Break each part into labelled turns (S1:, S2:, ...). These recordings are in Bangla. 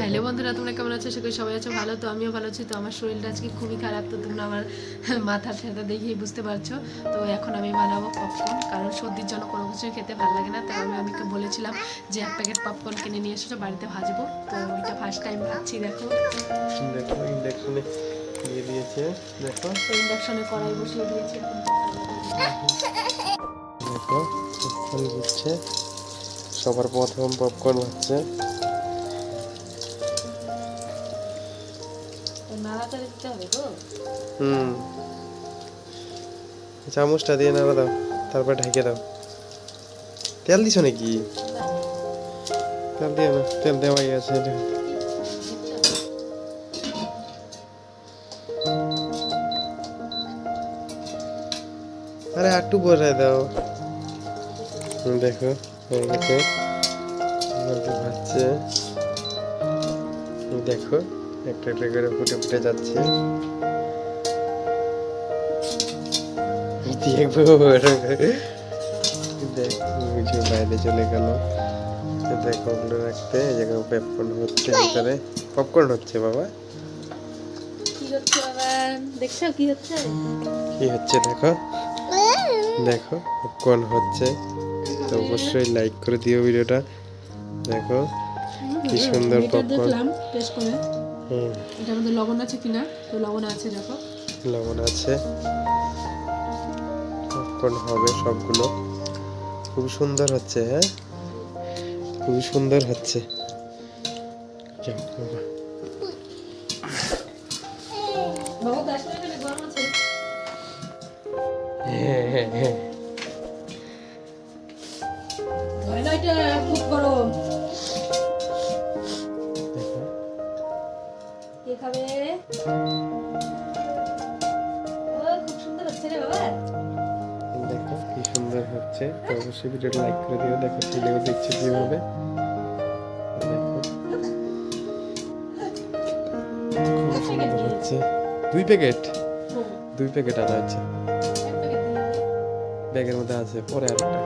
S1: হ্যালো বন্ধুরা তোমরা কেমন আছো? সেগুলো সবাই আছো ভালো তো আমিও ভালো আছি। তো আমার শরীরটা আজকে খুবই খারাপ তো তোমরা আমার মাথার ঠেটা দেখেই বুঝতে পারছ। তো এখন আমি বানাবো পপকর্ন কারণ সর্দির জন্য কোনো কিছু খেতে ভালো লাগে না। তাই আমি আমিকে বলেছিলাম যে এক প্যাকেট পপকর্ন কিনে নিয়ে এসেছ বাড়িতে ভাজবো। তো ওইটা ফার্স্ট টাইম ভাজছি দেখো।
S2: দেখো ইন্ডাকশনে দিয়ে দিয়েছে দেখো।
S1: তো ইন্ডাকশনে কড়াই বসিয়ে দিয়েছি
S2: দেখো পপকর্ন দিচ্ছে। সবার প্রথম পপকর্ন হচ্ছে হুম। চামচটা দিয়ে নাড়া দাও, তারপর ঢেকে দাও। তেল দিছো নাকি? তেল দিয়ে না, তেল দেওয়াই আছে। আরে একটু বসায় দাও। দেখো নদী দেখো। একটা একটা করে ফুটে ফুটে যাচ্ছে। দেখব দেখো বাইরে চলে গেল। দেখো ওগুলো রাখতে এই জায়গায় পপকর্ন হচ্ছে ভিতরে। পপকর্ন হচ্ছে বাবা।
S1: কি হচ্ছে দেখছ কি হচ্ছে?
S2: কি হচ্ছে দেখো। দেখো পপকর্ন হচ্ছে। তো অবশ্যই লাইক করে দিও ভিডিওটা। দেখো কি সুন্দর পপকর্ন
S1: এটার মধ্যে লবণ আছে কিনা? তো লবণ আছে দেখো।
S2: লবণ আছে। পপকর্ন হবে সবগুলো? খুব সুন্দর হচ্ছে হ্যাঁ? খুবই সুন্দর হচ্ছে। হ্যাঁ হ্যাঁ হ্যাঁ।
S1: কে খাবে ও খুব সুন্দর হচ্ছে রে বাবা
S2: দেখো কি সুন্দর হচ্ছে। তো অবশ্যই ভিডিওটা লাইক করে দিও। দেখো ছেলেও দেখছে কীভাবে। সুন্দর হচ্ছে। দুই প্যাকেট? দুই প্যাকেট আনা হচ্ছে ব্যাগের মধ্যে আছে। পরে আরেকটা।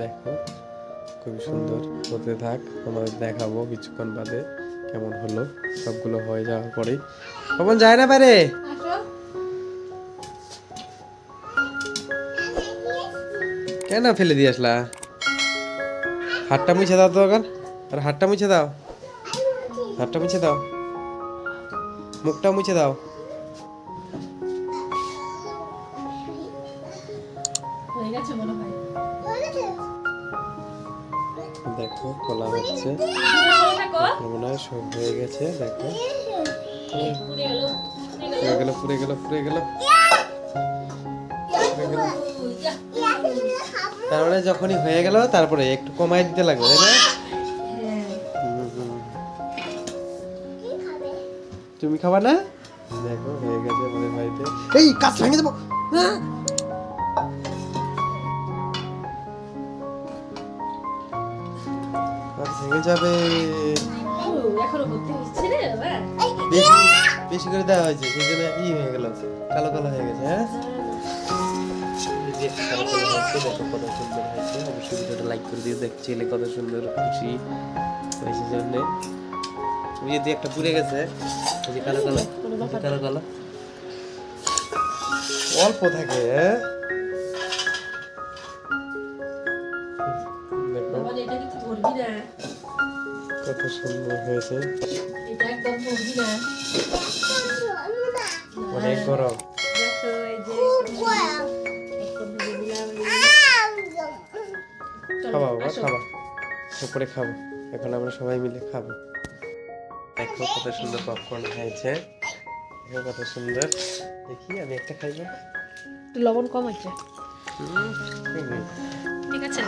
S2: দেখো। খুবই সুন্দর। হতে থাক আমাদের দেখাবো কিছুক্ষণ বাদে কেমন হলো। সবগুলো হয়ে যাওয়ার পরেই। কখন যায় না পারে কেন ফেলে দিয়ে আসলা? হাতটা মুছে দাও এখন আর হাতটা মুছে দাও। হাতটা মুছে দাও। মুখটা মুছে দাও। দেখো, খোলা হচ্ছে। মনে হয় সব হয়ে গেছে, দেখো।
S1: পুড়ে গেল
S2: পুড়ে গেল পুড়ে গেল তারপরে যখনই হয়ে গেল, তারপরে একটু কমাই দিতে লাগবে, তাই না। তুমি খাবা? না? দেখো, হয়ে গেছে আমাদের বাড়িতে। এই, কাজ ভেঙে দেবো। ভেঙে যাবে। বেশি বেশি করে দেওয়া হয়েছে সেই জন্য ই হয়ে গেল কালো কালো হয়ে গেছে হ্যাঁ? দেখো কত সুন্দর হয়েছে অবশ্যই ভিডিওটা লাইক করে দেখ ছেলে কত সুন্দর খুশি হয়েছে জন্য। ওই যে একটা পুড়ে গেছে ওই যে কালো কালো
S1: কোনো
S2: ওই যে
S1: ব্যাপার
S2: কালো কালো। অল্প থাকে হ্যাঁ? কত সুন্দর হয়েছে অনেক গরম।
S1: দেখো এই যে এখন ভেজে দিলাম চলো,
S2: খাবা বাবা। খাবা। উপরে খাব। এখন আমরা সবাই মিলে খাব। দেখো কত সুন্দর পপকর্ন হয়েছে দেখো কত সুন্দর। দেখি আমি একটা খাইব
S1: একটু লবণ কম আছে। ঠিক আছে।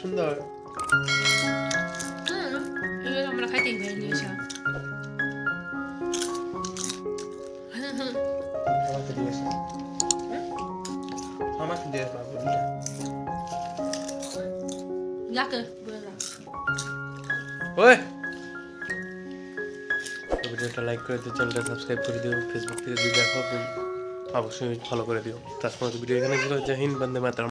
S2: সুন্দর
S1: আমরা খাইতেই পারি নিয়েছি
S2: আমাকে দিয়ে আসো। আমাকে দিয়ে আসো, আপনি দিলে।
S1: যাকে বলে দাও।
S2: ওই ভিডিওটা লাইক করে দিও চ্যানেলটা সাবস্ক্রাইব করে দিও ফেসবুক থেকে যদি দেখো অবশ্যই ফলো করে দিও তারপর ভিডিও এখানে ছিল জয় হিন্দ বন্দে মাতরম